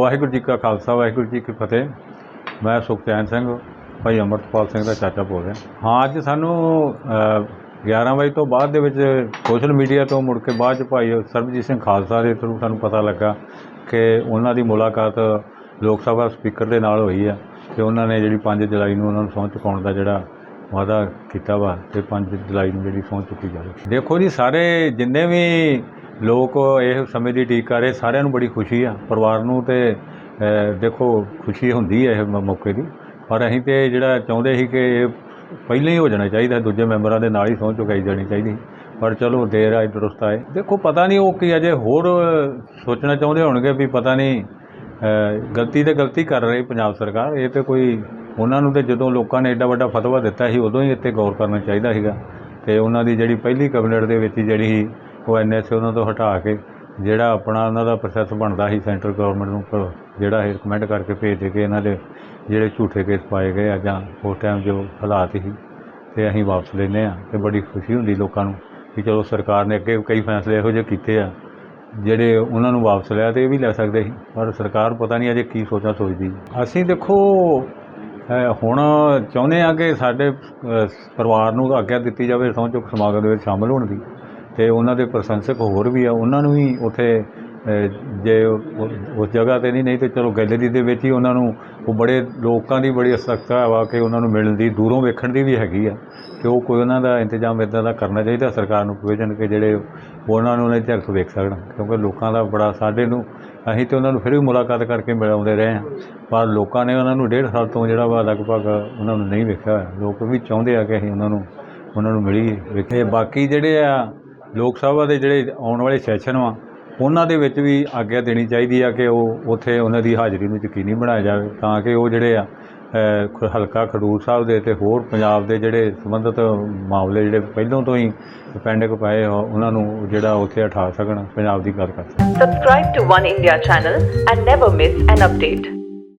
ਵਾਹਿਗੁਰੂ ਜੀ ਕਾ ਖਾਲਸਾ ਵਾਹਿਗੁਰੂ ਜੀ ਕੀ ਫਤਿਹ। ਮੈਂ ਸੁਖਚੈਨ ਸਿੰਘ ਭਾਈ ਅਮਰਤਪਾਲ ਸਿੰਘ ਦਾ ਚਾਚਾ ਬੋਲ ਰਿਹਾ। ਹਾਂ ਅੱਜ ਸਾਨੂੰ ਅ, 11 ਵਜੇ ਤੋਂ ਬਾਅਦ ਦੇ ਵਿੱਚ ਸੋਸ਼ਲ ਮੀਡੀਆ ਤੋਂ ਮੁੜ ਕੇ ਬਾਅਦ ਚ ਭਾਈ ਸਰਬਜੀਤ ਸਿੰਘ ਖਾਲਸਾ ਦੇ ਥਰੂ ਸਾਨੂੰ ਪਤਾ ਲੱਗਾ ਕਿ ਉਹਨਾਂ ਦੀ ਮੁਲਾਕਾਤ ਲੋਕ ਸਭਾ ਸਪੀਕਰ ਦੇ ਨਾਲ ਹੋਈ ਆ ਤੇ ਉਹਨਾਂ ਨੇ ਜਿਹੜੀ 5 ਜੁਲਾਈ ਨੂੰ ਉਹਨਾਂ ਨੂੰ ਸਹੁੰ ਚੁਕਾਉਣ ਦਾ ਜਿਹੜਾ ਵਾਅਦਾ ਕੀਤਾ ਵਾ ਤੇ 5 ਜੁਲਾਈ ਨੂੰ ਜਿਹੜੀ ਸਹੁੰ ਚੁੱਕੀ ਜਾਵੇ। ਦੇਖੋ ਜੀ ਸਾਰੇ ਜਿੰਨੇ ਵੀ ਲੋਕ ਇਹ ਸਮੇਂ ਦੀ ਉਡੀਕ ਕਰ ਰਹੇ, ਸਾਰਿਆਂ ਨੂੰ ਬੜੀ ਖੁਸ਼ੀ ਆ, ਪਰਿਵਾਰ ਨੂੰ ਤੇ ਦੇਖੋ ਖੁਸ਼ੀ ਹੁੰਦੀ ਹੈ ਇਹ ਮ- ਮੌਕੇ ਦੀ। ਪਰ ਅਸੀਂ ਤੇ ਜਿਹੜਾ ਚਾਹੁੰਦੇ ਸੀ ਕਿ ਇਹ ਪਹਿਲਾਂ ਹੀ ਹੋ ਜਾਣਾ ਚਾਹੀਦਾ, ਦੂਜੇ ਮੈਂਬਰਾਂ ਦੇ ਨਾਲ ਹੀ ਸਹੁੰ ਚੁਕਾਈ ਜਾਣੀ ਚਾਹੀਦੀ। ਪਰ ਚਲੋ ਦੇਰ ਆਏ ਦਰੁਸਤ ਆਏ ਦੇਖੋ ਪਤਾ ਨਹੀਂ ਉਹ ਕੀ ਅਜੇ ਹੋਰ ਸੋਚਣਾ ਚਾਹੁੰਦੇ ਹੋਣਗੇ ਵੀ ਪਤਾ ਨਹੀਂ ਗਲਤੀ ਤੇ ਗਲਤੀ ਕਰ ਰਹੀ ਪੰਜਾਬ ਸਰਕਾਰ, ਇਹ ਤੇ ਕੋਈ ਉਹਨਾਂ ਨੂੰ ਤੇ ਜਦੋਂ ਲੋਕਾਂ ਨੇ ਐਡਾ ਵੱਡਾ ਫਤਵਾ ਦਿੱਤਾ ਸੀ, ਉਦੋਂ ਹੀ ਇੱਥੇ ਗੌਰ ਕਰਨਾ ਚਾਹੀਦਾ ਸੀਗਾ। ਤੇ ਉਹਨਾਂ ਦੀ ਜਿਹੜੀ ਪਹਿਲੀ ਕੈਬਨਿਟ ਦੇ ਵਿੱਚ ਜਿਹੜੀ ਸੀ ਉਹ ਐਨਐਸਏ ਉਹਨਾਂ ਤੋਂ ਹਟਾ ਕੇ ਜਿਹੜਾ ਆਪਣਾ ਉਹਨਾਂ ਦਾ ਪ੍ਰੋਸੈਸ ਬਣਦਾ ਸੀ ਸੈਂਟਰ ਗਵਰਨਮੈਂਟ ਨੂੰ ਜਿਹੜਾ ਇਹ ਰਿਕਮੈਂਡ ਕਰਕੇ ਭੇਜ ਦੇ ਕੇ ਇਹਨਾਂ ਦੇ ਜਿਹੜੇ ਝੂਠੇ ਕੇਸ ਪਾਏ ਗਏ ਆ ਜਾਂ ਉਸ ਟਾਈਮ ਜੋ ਹਾਲਾਤ ਸੀ, ਤੇ ਅਸੀਂ ਵਾਪਸ ਲੈਂਦੇ ਆ ਤੇ ਬੜੀ ਖੁਸ਼ੀ ਹੁੰਦੀ ਲੋਕਾਂ ਨੂੰ ਕਿ ਚਲੋ ਸਰਕਾਰ ਨੇ ਅੱਗੇ ਕਈ ਫੈਸਲੇ ਇਹੋ ਜਿਹੇ ਕੀਤੇ ਆ, ਜਿਹੜੇ ਉਹਨਾਂ ਨੂੰ ਵਾਪਸ ਲਿਆ ਤੇ ਇਹ ਵੀ ਲੈ ਸਕਦੇ ਸੀ, ਪਰ ਸਰਕਾਰ ਪਤਾ ਨਹੀਂ ਅਜੇ ਕੀ ਸੋਚਾਂ ਸੋਚਦੀ। ਅਸੀਂ ਦੇਖੋ ਹੁਣ ਚਾਹੁੰਦੇ ਆ ਕਿ ਸਾਡੇ ਪਰਿਵਾਰ ਨੂੰ ਆਗਿਆ ਦਿੱਤੀ ਜਾਵੇ, ਸਹੁੰ ਚੁੱਕ ਸਮਾਗਮ ਦੇ ਵਿੱਚ ਸ਼ਾਮਲ ਹੋਣ ਦੀ। ਅਤੇ ਉਹਨਾਂ ਦੇ ਪ੍ਰਸ਼ੰਸਕ ਹੋਰ ਵੀ ਆ, ਉਹਨਾਂ ਨੂੰ ਵੀ ਉੱਥੇ ਜੇ ਉਸ ਜਗ੍ਹਾ ਤੇ ਨਹੀਂ ਨਹੀਂ ਤਾਂ ਚਲੋ ਗੈਲਰੀ ਦੇ ਵਿੱਚ ਹੀ ਉਹਨਾਂ ਨੂੰ, ਉਹ ਬੜੇ ਲੋਕਾਂ ਦੀ ਬੜੀ ਅਸਕਤਾ ਵਾ ਕਿ ਉਹਨਾਂ ਨੂੰ ਮਿਲਣ ਦੀ, ਦੂਰੋਂ ਵੇਖਣ ਦੀ ਵੀ ਹੈਗੀ ਆ। ਕਿ ਉਹ ਕੋਈ ਉਹਨਾਂ ਦਾ ਇੰਤਜ਼ਾਮ ਇੱਦਾਂ ਦਾ ਕਰਨਾ ਚਾਹੀਦਾ, ਸਰਕਾਰ ਨੂੰ ਪ੍ਰੋਵੀਜ਼ਨ ਕਿ ਜਿਹੜੇ ਉਹਨਾਂ ਨੂੰ ਨਹੀਂ ਝਲਕ ਵੇਖ ਸਕਣ, ਕਿਉਂਕਿ ਲੋਕਾਂ ਦਾ ਬੜਾ ਸਾਡੇ ਨੂੰ, ਅਸੀਂ ਤੇ ਉਹਨਾਂ ਨੂੰ ਫਿਰ ਵੀ ਮੁਲਾਕਾਤ ਕਰਕੇ ਮਿਲਾਉਂਦੇ ਰਹੇ ਹਾਂ। ਪਰ ਲੋਕਾਂ ਨੇ ਉਹਨਾਂ ਨੂੰ ਡੇਢ ਸਾਲ ਤੋਂ ਜਿਹੜਾ ਵਾ ਲਗਭਗ ਉਹਨਾਂ ਨੂੰ ਨਹੀਂ ਵੇਖਿਆ ਲੋਕ ਵੀ ਚਾਹੁੰਦੇ ਆ ਕਿ ਅਸੀਂ ਉਹਨਾਂ ਨੂੰ ਉਹਨਾਂ ਨੂੰ ਮਿਲੀਏ ਵੇਖੇ ਬਾਕੀ ਜਿਹੜੇ ਆ ਲੋਕ ਸਭਾ ਦੇ ਜਿਹੜੇ ਆਉਣ ਵਾਲੇ ਸੈਸ਼ਨ ਵਾ, ਉਹਨਾਂ ਦੇ ਵਿੱਚ ਵੀ ਆਗਿਆ ਦੇਣੀ ਚਾਹੀਦੀ ਆ ਕਿ ਉਹ ਉੱਥੇ ਉਹਨਾਂ ਦੀ ਹਾਜ਼ਰੀ ਨੂੰ ਯਕੀਨੀ ਬਣਾਇਆ ਜਾਵੇ, ਤਾਂ ਕਿ ਉਹ ਜਿਹੜੇ ਆ ਹਲਕਾ ਖਡੂਰ ਸਾਹਿਬ ਦੇ ਤੇ ਹੋਰ ਪੰਜਾਬ ਦੇ ਜਿਹੜੇ ਸੰਬੰਧਿਤ ਮਾਮਲੇ ਜਿਹੜੇ ਪਹਿਲਾਂ ਤੋਂ ਹੀ ਪੈਂਡਿੰਗ ਪਏ ਉਹਨਾਂ ਨੂੰ ਜਿਹੜਾ ਉੱਥੇ ਉਠਾ ਸਕਣ, ਪੰਜਾਬ ਦੀ ਗੱਲ ਕਰ ਸਕਣ Subscribe to One India channel and never miss an update.